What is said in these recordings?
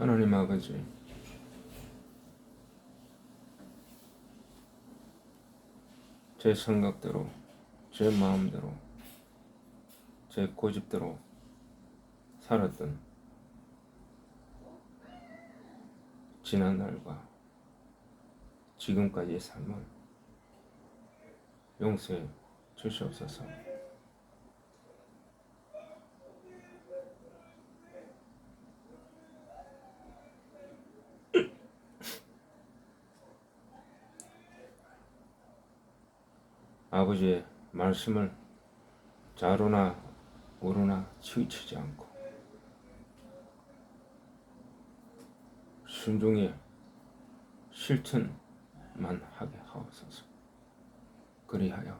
하나님 아버지 제 생각대로 제 마음대로 제 고집대로 살았던 지난 날과 지금까지의 삶을 용서해 주시옵소서. 아버지의 말씀을 자로나 우로나 치우치지 않고 순종의 실천만 하게 하옵소서. 그리하여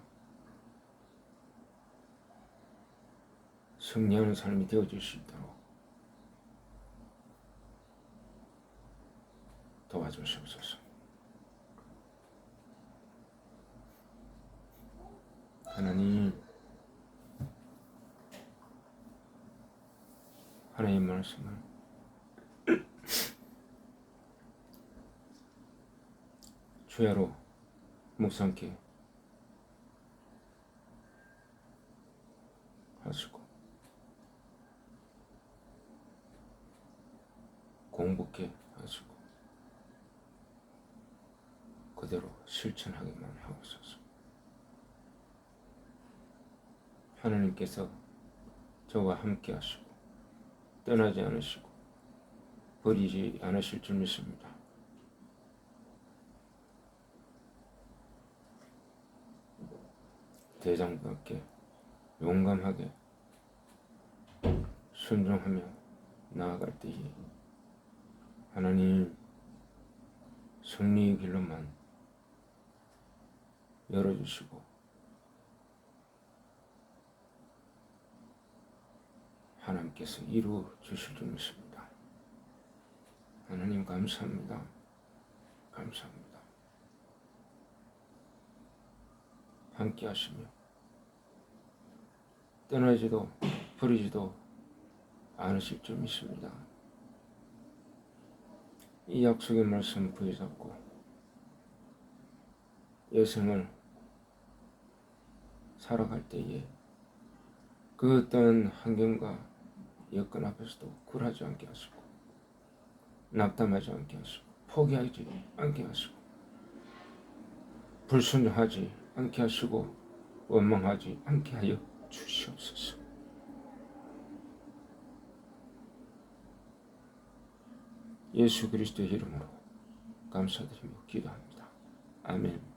승리하는 삶이 되어질 수 있도록 도와주시옵소서. 하나님, 하나님 말씀을 주야로 묵상케 하시고 공부케 하시고 그대로 실천하기만 하옵소서. 하나님께서 저와 함께 하시고 떠나지 않으시고 버리지 않으실 줄 믿습니다. 대장부께 용감하게 순종하며 나아갈 때에 하나님 승리의 길로만 열어주시고 하나님께서 이루어 주실 줄 믿습니다. 하나님 감사합니다. 감사합니다. 함께 하시며 떠나지도 버리지도 않으실 줄 믿습니다. 이 약속의 말씀 부여잡고 여생을 살아갈 때에 그 어떤 환경과 여건 앞에서도 굴하지 않게 하시고 낙담하지 않게 하시고 포기하지 않게 하시고 불순종하지 않게 하시고 원망하지 않게 하여 주시옵소서. 예수 그리스도의 이름으로 감사드리며 기도합니다. 아멘.